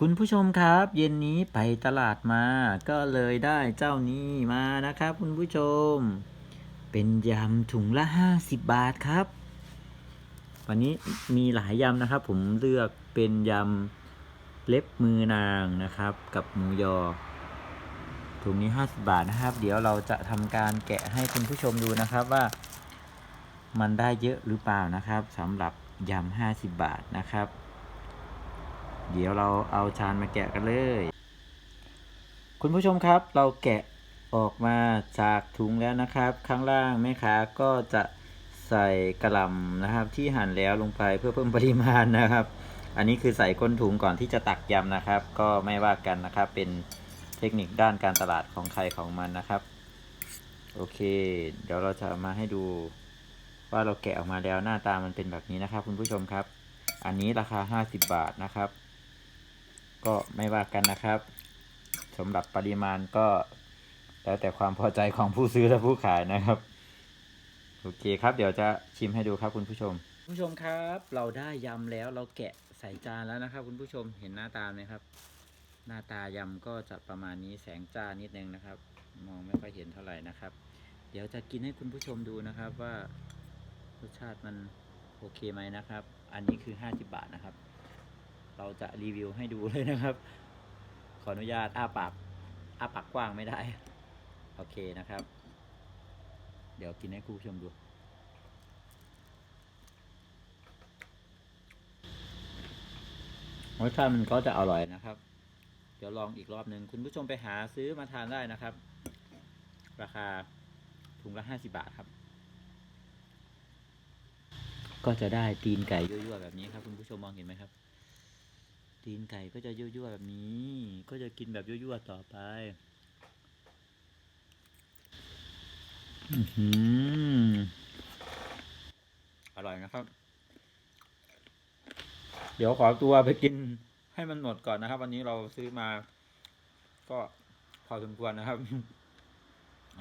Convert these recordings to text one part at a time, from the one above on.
คุณผู้ชมครับ เย็นนี้ไปตลาดมา ก็เลยได้เจ้านี้มานะครับ คุณผู้ชม เป็นยำถุงละ 50 บาทครับ วันนี้มีหลายยำนะครับ ผมเลือกเป็นยำเล็บมือนางนะครับ กับหมูยอ ถุงนี้ 50 บาทนะครับ เดี๋ยวเราจะทำการแกะให้คุณผู้ชมดูนะครับว่า มันได้เยอะหรือเปล่านะครับสำหรับยำ50 บาทนะครับ เดี๋ยวเราเอาชานมาแกะกันเลย คุณผู้ชมครับ เราแกะออกมาจากถุงแล้วนะครับ ข้างล่างแม่ค้าก็จะใส่กระลำนะครับ ที่หั่นแล้วลงไปเพื่อเพิ่มปริมาณนะครับ อันนี้คือใส่ก้นถุงก่อนที่จะตักยำนะครับ ก็ไม่ว่ากันนะครับ เป็นเทคนิคด้านการตลาดของใครของมันนะครับ โอเค เดี๋ยวเราจะมาให้ดูว่าเราแกะออกมาแล้วหน้าตามันเป็นแบบนี้นะครับ คุณผู้ชมครับ อันนี้ราคา 50 บาทนะครับ ก็ไม่ว่ากันนะครับสำหรับปริมาณก็ แล้วแต่ความพอใจของผู้ซื้อและผู้ขายนะครับ โอเคครับ เดี๋ยวจะชิมให้ดูครับคุณผู้ชม ผู้ชมครับ เราได้ยำแล้วเราแกะใส่จานแล้วนะครับ คุณผู้ชมเห็นหน้าตาไหมครับ หน้าตายำก็จะประมาณนี้แสงจ้านิดนึงนะครับ มองไม่ค่อยเห็นเท่าไหร่นะครับ เดี๋ยวจะกินให้คุณผู้ชมดูนะครับว่ารสชาติมันโอเคไหมนะครับ อันนี้คือ 50 บาทนะครับ เราจะรีวิวให้ดูเลยนะครับ ขออนุญาตอ้าปากอ้าปากกว้างไม่ได้ โอเคนะครับ เดี๋ยวกินให้คุณผู้ชมดูรสชาติมันก็จะอร่อยนะครับ เดี๋ยวลองอีกรอบหนึ่งคุณผู้ชมไปหาซื้อมาทานได้นะครับ ราคาถุงละห้าสิบาทครับ ก็จะได้ตีนไก่ยั่วๆแบบนี้ครับ คุณผู้ชมมองเห็นไหมครับ ตีนไก่ก็จะยั่วๆแบบนี้ ก็จะกินแบบยั่วๆต่อไปอื้อหืออร่อยนะครับ เดี๋ยวขอตัวไปกินให้มันหมดก่อนนะครับ วันนี้เราซื้อมา ก็พอสมควรนะครับ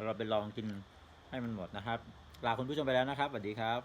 เราไปลองกินให้มันหมดนะครับ ลาคุณผู้ชมไปแล้วนะครับสวัสดีครับ